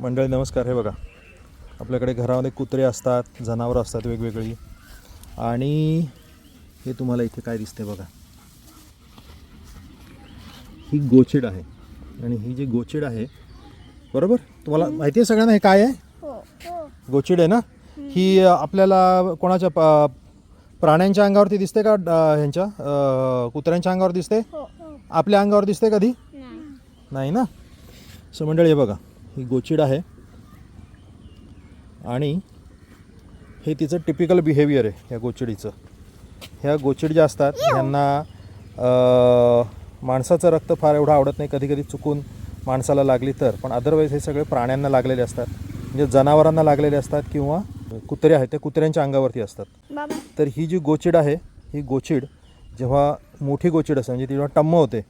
मंडळी नमस्कार. हे बघा आपल्याकडे घरामध्ये कुत्रे असतात जनावरं असतात वेगवेगळी. आणि हे तुम्हाला इथे काय दिसते बघा. ही गोचिड आहे. आणि ही जी गोचिड आहे बरोबर? तुम्हाला माहिती आहे सगळ्यांना हे काय आहे? हो हो. गोचिड आहे ना? ही आपल्याला कोणाच्या प्राण्यांच्या अंगावरती दिसते का ह्यांच्या? कुत्र्यांच्या अंगावर दिसते? हो. आपल्या अंगावर दिसते कधी? नाही. नाही ना? सो मंडळी हे बघा. ही गोचिड आहे. आणि हे तिचं टिपिकल बिहेवियर आहे ह्या गोचिडीचं. ह्या गोचिड ज्या असतात ह्यांना माणसाचं रक्त फार एवढं आवडत नाही कधी कधी चुकून माणसाला लागली तर. पण अदरवाईज हे सगळे प्राण्यांना लागलेले असतात. म्हणजे जनावरांना लागलेले असतात किंवा कुत्रे आहेत ते कुत्र्यांच्या अंगावरती असतात. तर ही जी गोचिड आहे ही गोचिड जेव्हा मोठी गोचिड असते म्हणजे ती जेव्हा टम्म होते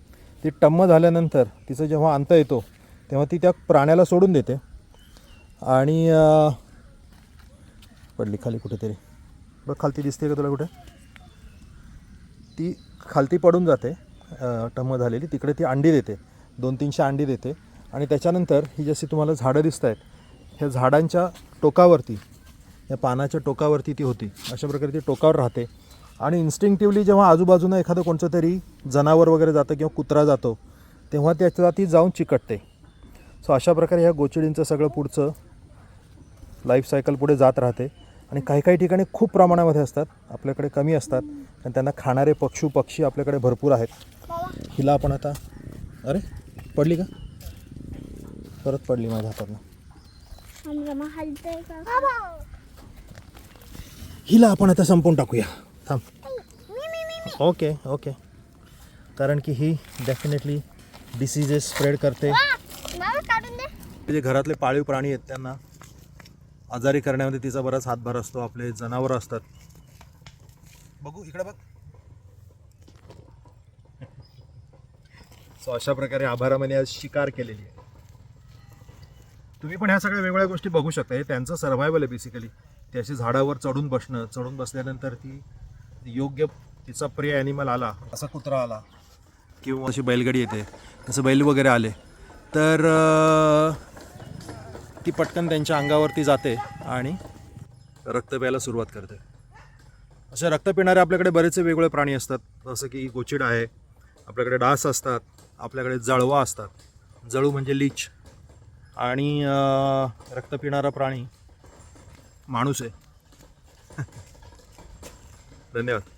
ती टम्म झाल्यानंतर तिचं जेव्हा अंत येतो तेव्हा ती त्या प्राण्याला सोडून देते. आणि पडली खाली कुठेतरी. बघ खालती दिसते का तुला कुठे? ती खालती पडून जाते टम्म झालेली. तिकडे ती अंडी देते. दोन तीनशे अंडी देते. आणि त्याच्यानंतर ही जशी तुम्हाला झाडं दिसत आहेत ह्या झाडांच्या टोकावरती या पानाच्या टोकावरती ती होती. अशा प्रकारे ती टोकावर राहते. आणि इन्स्टिंक्टिव्हली जेव्हा आजूबाजूनं एखादं कोणतं तरी जनावर वगैरे जातं किंवा कुत्रा जातो तेव्हा त्याच्या ती जाऊन चिकटते. सो अशा प्रकारे ह्या गोचिडींचं सगळं पुढचं लाईफ सायकल पुढे जात राहते. आणि काही काही ठिकाणी खूप प्रमाणामध्ये असतात. आपल्याकडे कमी असतात. आणि त्यांना खाणारे पक्षू पक्षी आपल्याकडे भरपूर आहेत. हिला आपण आता अरे पडली का? परत पडली माझ्या हातातनं. हिला आपण आता संपवून टाकूया. थांब. ओके ओके कारण की ही डेफिनेटली डिसिजेस स्प्रेड करते. जे घरातले पाळीव प्राणी आहेत त्यांना आजारी करण्यामध्ये तिचा बराच हातभार असतो आपले जनावर असतात. बघू इकडे बघ. सो अशा प्रकारे आभारामध्ये आज शिकार केलेली आहे. तुम्ही पण ह्या सगळ्या वेगवेगळ्या गोष्टी बघू शकता. हे त्यांचं सर्व्हायवल आहे बेसिकली ते अशी झाडावर चढून बसणं चढून बसल्यानंतर ती योग्य तिचा प्रिय ॲनिमल आला असा कुत्रा आला किंवा अशी बैलगाडी येते तसं बैल वगैरे आले. तर ती पटकन त्यांच्या अंगावरती जाते आणि रक्त प्यायला सुरुवात करते. असे रक्त पिणारे आपल्याकडे बरेचसे वेगवेगळे प्राणी असतात. जसं की गोचिड आहे आपल्याकडे डास असतात आपल्याकडे जळवा असतात. जळू म्हणजे लीच. आणि रक्त पिणारा प्राणी माणूस आहे. धन्यवाद.